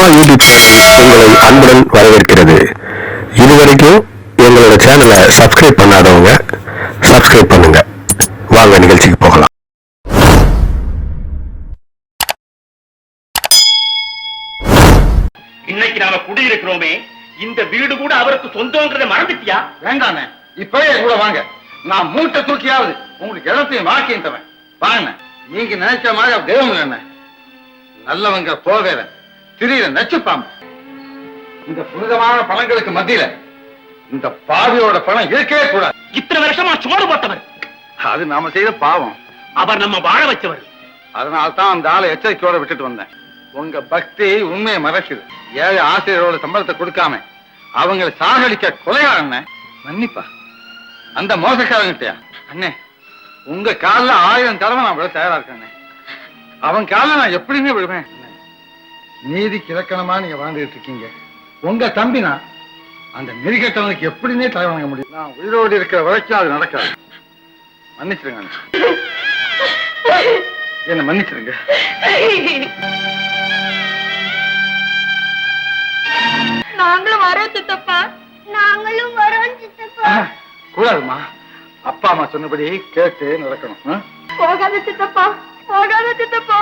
Cinema YouTube உங்களை அன்புடன் வரவேற்கிறது. இதுவரைக்கும் எங்களோட சேனலை சப்ஸ்கிரைப் பண்ணாதவங்க சப்ஸ்கிரைப் பண்ணுங்க. வாங்க நிகழ்ச்சிக்கு போகலாம். இன்னைக்கு நாம குடியிருக்கிறோமே இந்த வீடு கூட அவருக்கு சொந்தங்கிறத மறந்துட்டியா? வேண்டாண்ணே இப்பவே என் கூட வாங்க. நான் மூட்டை தூக்கியாவது உங்களுக்கு இடத்தையும் வாக்கியம் தரேன். வாங்க நீங்க நினைச்ச மாதிரி என்ன நல்லவங்க போவேற திடீர நச்சுப்பாம்பு. இந்த புனிதமான பணங்களுக்கு மத்தியில இந்த பாவியோட பணம் இருக்கவே கூடாது. இத்தனை வருஷமா சோறு போட்டவர். அது நாம செய்த பாவம். அவர் நம்ம வாழ வச்சவர். அதனால தான் அந்த ஆளை எச்சரிக்கையோட விட்டுட்டு வந்தேன். உங்க பக்தி உண்மையை மறைக்குது. ஏழை ஆசிரியரோட சம்பளத்தை கொடுக்காம அவங்களை சாகடிக்க கொலையாளண்ணே மன்னிப்பா. அந்த மோசக்காரங்கிட்டயா? அண்ணே உங்க கால்ல ஆயிரம் தடவை நான் விட தயாரா இருக்கேன் அவன் கால்ல நான் எப்படியுமே விடுவேன் நீதிக்கு இலக்கணமா நீங்க வாழ்ந்துகிட்டு இருக்கீங்க. உங்க தம்பினா அந்த நெறிகட்டவனுக்கு எப்படின்னே தலை வணங்க முடியும். நான் உயிரோடு இருக்கிற வரைக்கும் அது நடக்காது. மன்னிச்சிருங்க. என்ன மன்னிச்சிருங்க. நாங்களும் வரோம் சித்தப்பா. நாங்களும் வரோம் சித்தப்பா. கூடாதுமா அப்பா அம்மா சொன்னபடி கேட்டு நடக்கணும்? போகாத சித்தப்பா. போகாத சித்தப்பா.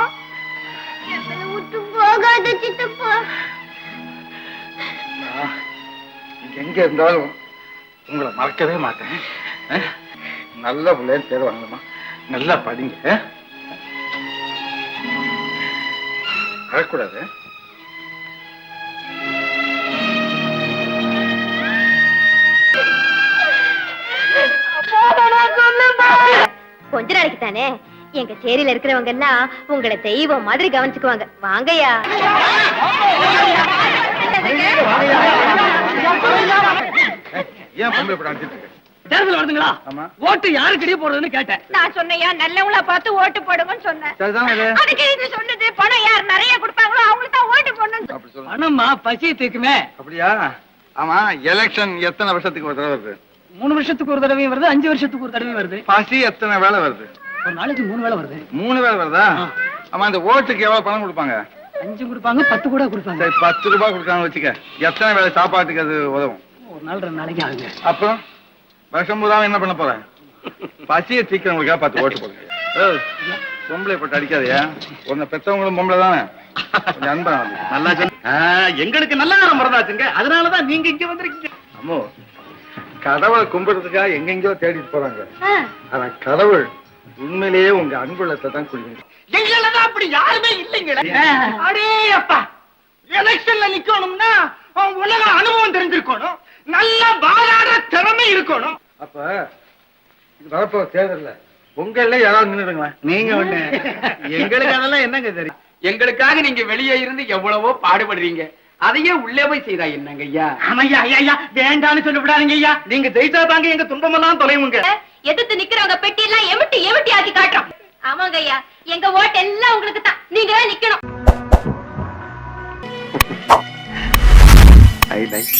போகாத சித்தப்பா. எங்க இருந்தாலும் உங்களை மறக்கவே மாட்டேன்? நல்ல பிள்ளைன்னு பேர் நல்லா படிங்க? அழக்கூடாது கொஞ்ச நாளைக்கு தானே எங்க சேரியில இருக்கிறவங்க எல்லாம் உங்களை தெய்வம் மாதிரி கவனிச்சுக்குவாங்க. இருக்க? தேர்தல் வருதுங்களா? ஓட்டு யாருக்கிட்டே போறதுன்னு கேட்டேன். நான் சொன்னையா நல்லவங்கள பார்த்து ஓட்டு போடுங்கன்னு சொன்னேன்? அதுக்கு இது சொன்னது பணம் யார் நிறைய கொடுப்பாங்களோ அவங்களுக்கு தான் ஓட்டு போடணும் பணமா? பசி தீக்குமே அப்படியா? ஆமா எலெக்ஷன் எத்தனை வருஷத்துக்கு ஒரு தடவை வருது? மூணு வருஷத்துக்கு ஒரு தடவையும் வருது அஞ்சு வருஷத்துக்கு ஒரு தடவையும் வருது. பசி எத்தனை வேலை வருது? ஒரு நாளைக்கு மூணு வேளை வருது. மூணு வேலை வருதா. ஆமா இந்த ஓட்டுக்கு எவ்வளவு பணம் கொடுப்பாங்க? அஞ்சு கொடுப்பாங்க பத்து கூட கொடுப்பாங்க. சரி பத்து ரூபாய் கொடுக்காம வச்சுக்க எத்தனை வேலை சாப்பாட்டுக்கு அது உதவும்? ஒரு நாள் ரெண்டு நாளைக்கு ஆகுங்க. அப்புறம்? வருஷம் பூரா என்ன பண்ண போறேன் பசியை தீக்கிறவங்களுக்காக பார்த்து ஓட்டு போடுங்க. ஏய், பொம்பளை போட்டு அடிக்காதயா? உன்னை பெற்றவங்களும் பொம்பளை தானே? வந்து நல்லா எங்களுக்கு நல்ல நேரம் மறந்தாச்சுங்க. அதனாலதான் நீங்க இங்க வந்திருக்கீங்க. அம்மோ கடவுளை கும்பிடுறதுக்காக எங்கெங்கயோ தேடிட்டு போறாங்க. ஆனா கடவுள் உண்மையிலேயே உங்க அன்புள்ளத்தை தான் குடிக்கணும் எங்களதான் அப்படி யாருமே இல்லைங்களே. அடே அப்பா எலெக்ஷன்ல நிக்கணும்னா அவன் உலக அனுபவம் தெரிஞ்சிருக்கணும். நல்ல வாழாட திறமை இருக்கணும். அப்ப வரப்போ தேர்தல்ல உங்கள யாராவது நின்றுடுங்களேன் நீங்க ஒண்ணு. எங்களுக்கு அதெல்லாம் என்னங்க தெரியும்? எங்களுக்காக நீங்க வெளியே இருந்து எவ்வளவோ பாடுபடுறீங்க. அதையே உள்ளே போய் செய்தா என்னங்க ஐயா? ஆமையா ஐயா ஐயா வேண்டான்னு சொல்லி விடாதீங்க ஐயா. நீங்க ஜெயிச்சா தாங்க எங்க துன்பமெல்லாம் தொலைவுங்க. எதிர்த்து நிக்கிறவங்க பெட்டி எல்லாம் எமிட்டி எமிட்டி ஆக்கி காட்டுறோம். ஆமாங்க ஐயா. எங்க ஓட்டு எல்லாம் உங்களுக்கு தான். நீங்க தான் நிக்கணும் ஐ லைக்